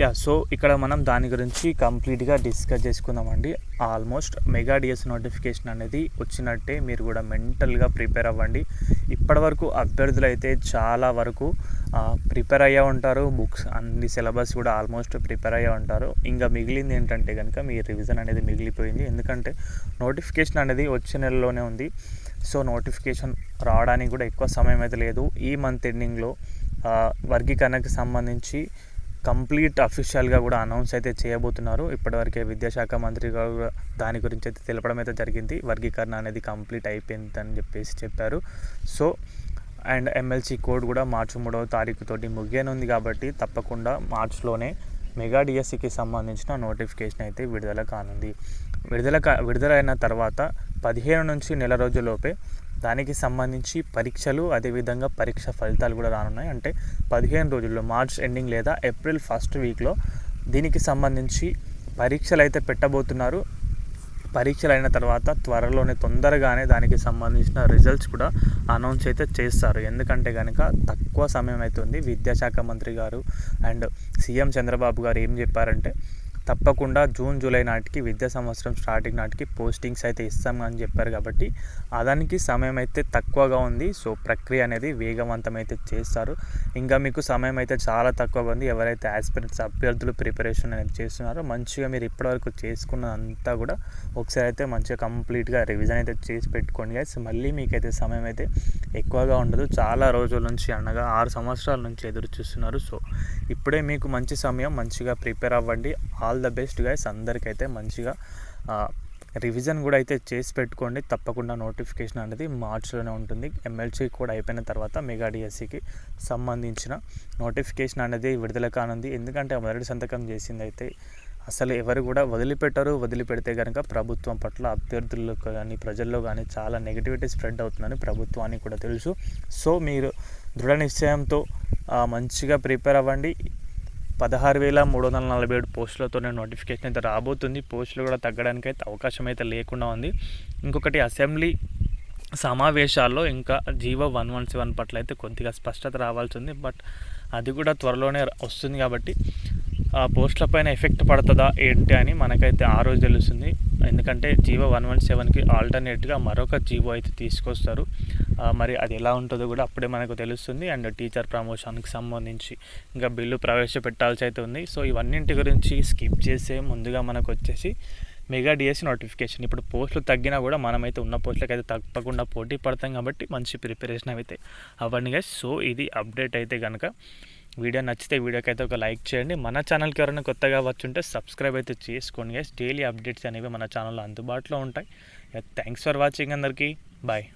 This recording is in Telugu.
యా సో ఇక్కడ మనం దాని గురించి కంప్లీట్గా డిస్కస్ చేసుకుందామండి. ఆల్మోస్ట్ మెగా డిఎస్ నోటిఫికేషన్ అనేది వచ్చినట్టే మీరు కూడా మెంటల్గా ప్రిపేర్ అవ్వండి. ఇప్పటివరకు అభ్యర్థులు అయితే చాలా వరకు ప్రిపేర్ అయ్యే ఉంటారు. బుక్స్ అన్ని సిలబస్ కూడా ఆల్మోస్ట్ ప్రిపేర్ అయ్యే ఉంటారు. ఇంకా మిగిలింది ఏంటంటే కనుక మీ రివిజన్ అనేది మిగిలిపోయింది. ఎందుకంటే నోటిఫికేషన్ అనేది వచ్చే నెలలోనే ఉంది. సో నోటిఫికేషన్ రావడానికి కూడా ఎక్కువ సమయం అయితే లేదు. ఈ మంత్ ఎండింగ్లో వర్గీకరణకు సంబంధించి కంప్లీట్ అఫీషియల్గా కూడా అనౌన్స్ అయితే చేయబోతున్నారు. ఇప్పటివరకే విద్యాశాఖ మంత్రి గారు దాని గురించి అయితే తెలపడం అయితే జరిగింది. వర్గీకరణ అనేది కంప్లీట్ అయిపోయిందని చెప్పేసి చెప్పారు. సో అండ్ ఎమ్మెల్సీ కోడ్ కూడా మార్చి మూడవ తారీఖుతోటి ముగియనుంది కాబట్టి తప్పకుండా మార్చ్లోనే మెగా డిఎస్సికి సంబంధించిన నోటిఫికేషన్ అయితే విడుదల కానుంది. విడుదల కా విడుదలైన తర్వాత పదిహేను నుంచి నెల రోజులలోపే దానికి సంబంధించి పరీక్షలు అదేవిధంగా పరీక్ష ఫలితాలు కూడా రానున్నాయి. అంటే పదిహేను రోజుల్లో మార్చ్ ఎండింగ్ లేదా ఏప్రిల్ ఫస్ట్ వీక్లో దీనికి సంబంధించి పరీక్షలు అయితే పెట్టబోతున్నారు. పరీక్షలు అయిన తర్వాత త్వరలోనే తొందరగానే దానికి సంబంధించిన రిజల్ట్స్ కూడా అనౌన్స్ అయితే చేస్తారు. ఎందుకంటే కనుక తక్కువ సమయం అవుతుంది విద్యాశాఖ మంత్రి గారు అండ్ సీఎం చంద్రబాబు గారు ఏం చెప్పారంటే తప్పకుండా జూన్ జూలై నాటికి విద్యా సంవత్సరం స్టార్టింగ్ నాటికి పోస్టింగ్స్ అయితే ఇస్తాం అని చెప్పారు కాబట్టి అదానికి సమయం అయితే తక్కువగా ఉంది. సో ప్రక్రియ అనేది వేగవంతం అయితే చేస్తారు. ఇంకా మీకు సమయం అయితే చాలా తక్కువగా ఉంది. ఎవరైతే ఆస్పిరెంట్స్ అభ్యర్థులు ప్రిపరేషన్ అనేది చేస్తున్నారో మంచిగా మీరు ఇప్పటివరకు చేసుకున్నదంతా కూడా ఒకసారి అయితే మంచిగా కంప్లీట్గా రివిజన్ అయితే చేసి పెట్టుకోండి గైస్ మళ్ళీ మీకైతే సమయం అయితే ఎక్కువగా ఉండదు. చాలా రోజుల నుంచి అనగా ఆరు సంవత్సరాల నుంచి ఎదురు చూస్తున్నారు. సో ఇప్పుడే మీకు మంచి సమయం మంచిగా ప్రిపేర్ అవ్వండి. All the best guys. అందరికైతే మంచిగా రివిజన్ కూడా అయితే చేసి పెట్టుకోండి. తప్పకుండా నోటిఫికేషన్ అనేది మార్చ్లోనే ఉంటుంది. ఎమ్మెల్సీ కూడా అయిపోయిన తర్వాత మెగా డిఎస్సికి సంబంధించిన నోటిఫికేషన్ అనేది విడుదల కానుంది. ఎందుకంటే మొదటి సంతకం చేసింది అయితే అసలు ఎవరు కూడా వదిలిపెట్టరు. వదిలిపెడితే కనుక ప్రభుత్వం పట్ల అభ్యర్థుల్లో కానీ ప్రజల్లో కానీ చాలా నెగిటివిటీ స్ప్రెడ్ అవుతుందని ప్రభుత్వానికి కూడా తెలుసు. సో మీరు దృఢ నిశ్చయంతో మంచిగా ప్రిపేర్ అవ్వండి. పదహారు వేల మూడు వందల నలభై ఏడు పోస్టులతోనే నోటిఫికేషన్ అయితే రాబోతుంది. పోస్టులు కూడా తగ్గడానికి అయితే అవకాశం అయితే లేకుండా ఉంది. ఇంకొకటి అసెంబ్లీ సమావేశాల్లో ఇంకా జీవో వన్ వన్ సెవెన్ పట్ల అయితే కొద్దిగా స్పష్టత రావాల్సి ఉంది. బట్ అది కూడా త్వరలోనే వస్తుంది కాబట్టి ఆ పోస్టుల పైన ఎఫెక్ట్ పడుతుందా ఏంటి అని మనకైతే ఆ రోజు తెలుస్తుంది. ఎందుకంటే జీవో వన్ వన్ సెవెన్కి ఆల్టర్నేట్గా మరొక జీవో అయితే తీసుకొస్తారు. మరి అది ఎలా ఉంటుందో కూడా అప్పుడే మనకు తెలుస్తుంది. అండ్ టీచర్ ప్రమోషన్కి సంబంధించి ఇంకా బిల్లు ప్రవేశపెట్టాల్సి అయితే ఉంది. సో ఇవన్నింటి గురించి స్కిప్ చేసే ముందుగా మనకు వచ్చేసి మెగా డిఎస్సి నోటిఫికేషన్. ఇప్పుడు పోస్టులు తగ్గినా కూడా మనమైతే ఉన్న పోస్టులకు అయితే తప్పకుండా పోటీ పడతాం కాబట్టి మంచి ప్రిపరేషన్ అయితే అవ్వండి సో ఇది అప్డేట్ అయితే కనుక వీడియో నచ్చితే వీడియోకి అయితే ఒక లైక్ చేయండి. మన ఛానల్కి ఎవరైనా కొత్తగా వచ్చుంటే సబ్స్క్రైబ్ అయితే చేసుకోండి గైస్ డైలీ అప్డేట్స్ అనేవి మన ఛానల్లో అందుబాటులో ఉంటాయి. థ్యాంక్స్ ఫర్ వాచింగ్ అందరికీ. బాయ్